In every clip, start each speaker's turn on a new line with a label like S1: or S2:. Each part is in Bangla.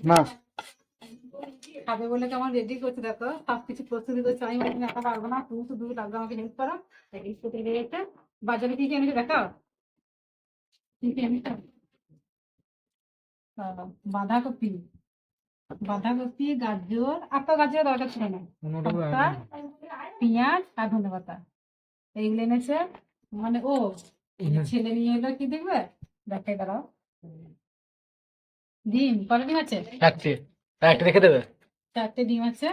S1: না।
S2: খাবে বলে তো আমার রেডি করছে? দেখো সব কিছু প্রস্তুতি করছে। আমি একা পারব না। তুমি শুধু লাগবে আমাকে হেল্প করো। হেল্প করতে বাজারে কি কি এনেছে দেখাও কি কি এনেছে? বাঁধাকপি। বাঁধাকপি গাজর। আর তো গাজর দরকার ছিল না। পেঁয়াজ আর ধনে পাতা এইগুলো এনেছে। মানে ও ছেলে নিয়ে এলো কি দেখবে? দেখাই দাঁড়াও। ডিম কটা ডিম আছে?
S1: চারটে একটা রেখে দেবে?
S2: চারটে ডিম আছে।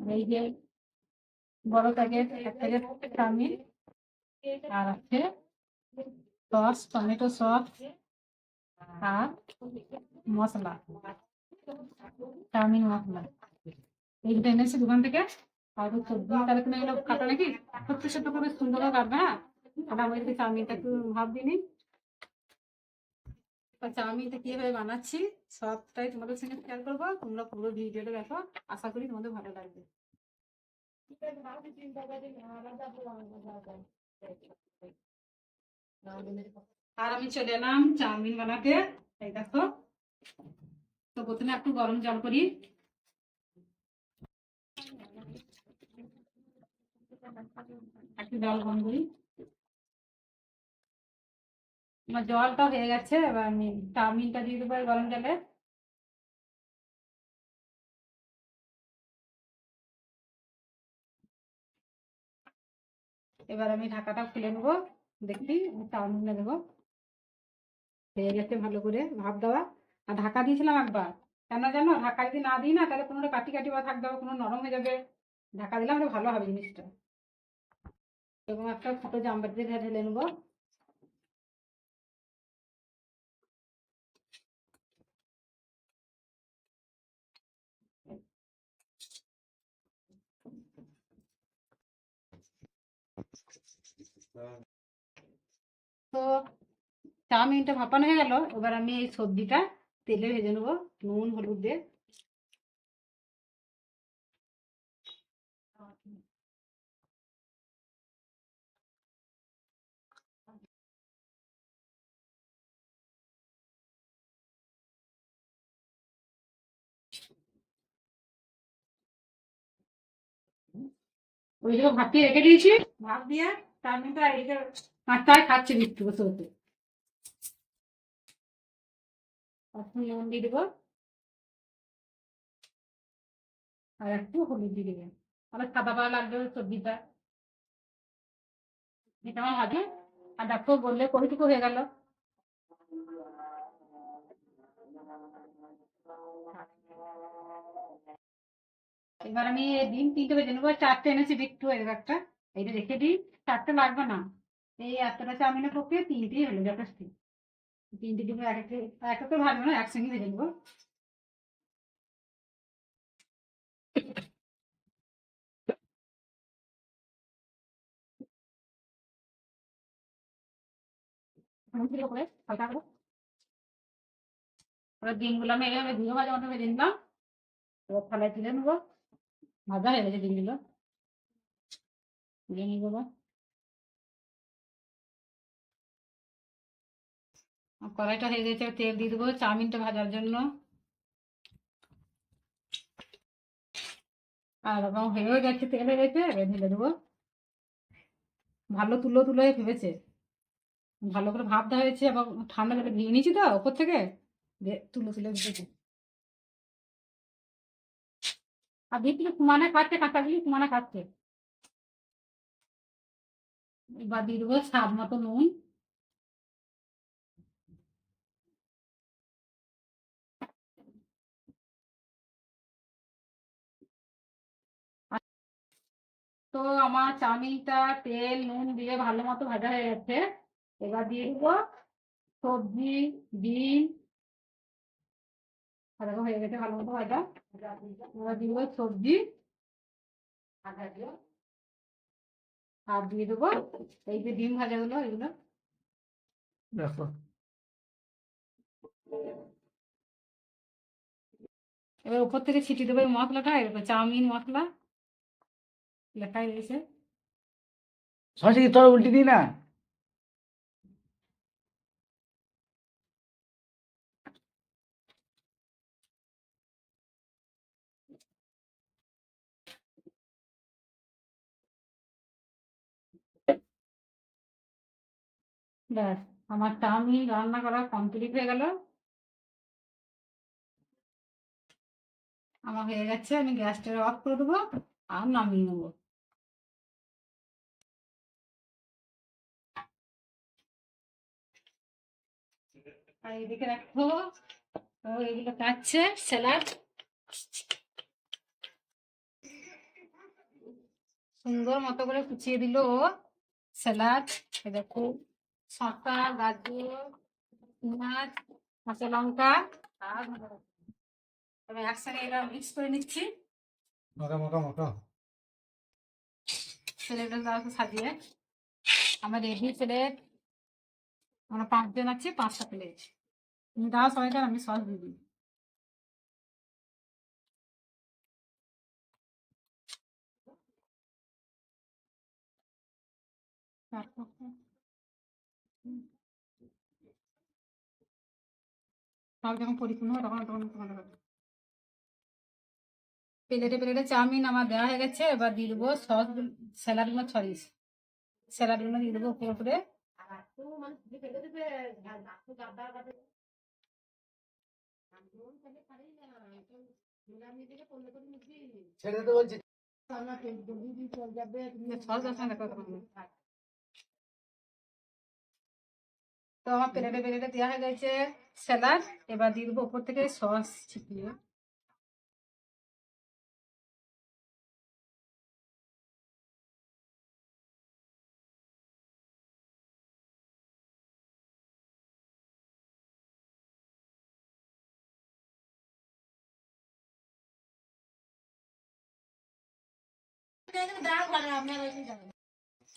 S2: এই যে বড় প্যাকেট এক প্যাকেট চাউমিন আর আছে সস টমেটো সস আর মশলা চাউমিন মশলা। এইগুলো এনেছে দোকান থেকে। আর সবজি তাহলে তুমি এগুলো কাটো নাকি? ছোট্ট ছোট্ট করে সুন্দর কাটবে হ্যাঁ আর আমি চাউমিনটা একটু ভাব তো চাউমিনটা কীভাবে বানাচ্ছি? সবটাই তোমাদের সঙ্গে শেয়ার করব। তোমরা পুরো ভিডিওটা দেখো। আশা করি তোমাদের ভালো লাগবে। আর আমি চলে এলাম চাউমিন বানাতে। এই দেখো। তো প্রথমে একটু গরম জল করি। একটু জল গরম করি। আমার জলটা হয়ে গেছে, এবার আমি চাউমিনটা দিয়ে দেবো গরম জলে। এবার আমি ঢাকাটা খুলে নেব, দেখি চাউমিনটা দেবো। হয়ে গেছে ভালো করে ভাব দেওয়া। আর ঢাকা দিয়েছিলাম একবার। কেন জানো? ঢাকা যদি না দিই না, তাহলে কোনো কাটি কাটি বা থাকবে কোনো নরম হয়ে যাবে। ঢাকা দিলে আমরা ভালো হবে জিনিসটা। এবং একটা ছোটো জামবাটিতে ঢেলে নেব। তো চাউমিনটা ভাপানো হয়ে গেল, এবার আমি এই সবজিটা তেলে ভেজে নেব, নুন, হলুদ দিয়ে। ওইগুলো ভাপিয়ে রেখে দিয়েছি। ভাপ দিয়ে চাউমিনটা এইদিকে পাঁচটায় খাচ্ছে বিট্টু বসে বসে নুন দিয়ে দেবো। আর একটু হলুদ দিয়ে দেবেন। অনেক সাদা পাড়া লাগবে সবজিটা এটা আমার ভাজি আর দেখো বললে কড়িটুকু হয়ে গেল? এবার আমি ডিম তিনটে বেজে নেব। চারটে এনেছি বিট্টু এর একটা। এইটা রেখে দিই চারটে লাগবে না এই এতটা চাউমিনের পক্ষে তিনটেই হলো যথেষ্ট তিনটে ডিম এক একটা এক একটা ভাজবো না একসঙ্গে ভেজে নেবো ছিল করে হালকা করে এবার ডিমগুলো আমি এইভাবে ধুয়ে ভাজা মতো ভেজে নিলাম এবার থালায় তুলে নেবো ভাজা হয়ে গেছে ডিমগুলো নিয়ে দেবো আর কড়াইটা হয়ে গেছে, তেল দিয়ে দেবো চাউমিনটা ভাজার জন্য। আর এরকম হয়েও গেছে, তেল হয়ে গেছে ঢেলে দেবো। ভালো তুলো তুলো ভেবেছে। ভালো করে ভাব দেওয়া হয়েছে, আবার ঠান্ডা জলে ভিজিয়ে নিয়েছি তো ওপর থেকে। তুলো তুলে ভেবেছে আর দিদি কুমানে খাচ্ছে কাঁচাগুলি কুমানে খাচ্ছে। এবার দিয়ে দেবো স্বাদ মতো নুন। তো আমার চাউমিনটা তেল, নুন দিয়ে ভালো মতো ভাজা হয়ে গেছে। এবার দিয়ে দেবো সবজি, ডিম। ভাজা হয়ে গেছে ভালো মতো ভাজা। এবার দিয়ে দেবো সবজি। আর দিয়ে দেবো এই যে ডিম ভাজা ভাজাগুলো এগুলো।
S1: দেখো।
S2: এবার উপর থেকে ছিটি দেবো এই মশলাটা এরকম চাউমিন মশলা। লেখাই রয়েছে।
S1: সঠিক তোর উল্টি দিই না?
S2: ব্যাস আমার চাউমিন রান্না করা কমপ্লিট হয়ে গেল। আমার হয়ে গেছে, আমি গ্যাসটা অফ করে দেবো আর নামিয়ে নেব। আর এদিকে রাখব ও এগুলো কাটছে, স্যালাড। সুন্দর মতো করে কুচিয়ে দিল ও স্যালাড দেখো। শসা গাজর পেঁয়াজ কাঁচা লঙ্কা আর একসঙ্গে এটা মিক্স করে নিচ্ছি।
S1: মকা মকা
S2: প্লেটের দ্বারা সাজিয়ে। আমার রেডি প্লেট আমরা পাঁচজন আছি পাঁচটা প্লেট তুমি দাও সবাইকার আমি সস দিয়ে দিই। তারপর? হুম। সব যখন পরিপূর্ণ হয় তখন তখন তোমাদের হবে প্লেটে প্লেটে চাউমিন আমার দেওয়া হয়ে গেছে এবার দিয়ে দেবো সস স্যালাডগুলো ছড়িয়ে স্যালাডগুলো দিয়ে দেবো উপরে উপরে।
S1: ছেড়ে বলছি।
S2: সস দেখো তো আমার প্লেটে প্লেটে দেওয়া হয়ে গেছে স্যালাড। এবার দিয়ে দেবো উপর থেকে সস ছিটিয়ে।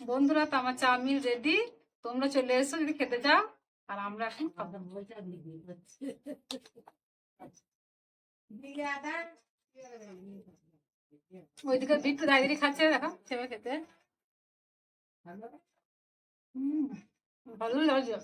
S2: বন্ধুরা, তো আমার চাউমিন রেডি তোমরা চলে এসো, যদি খেতে চাও। আর আমরা এখন খাব ওইদিকে বিট্টু দাঁড়িয়ে খাচ্ছে দেখো সেবে খেতে হুম ভালো লাগছে।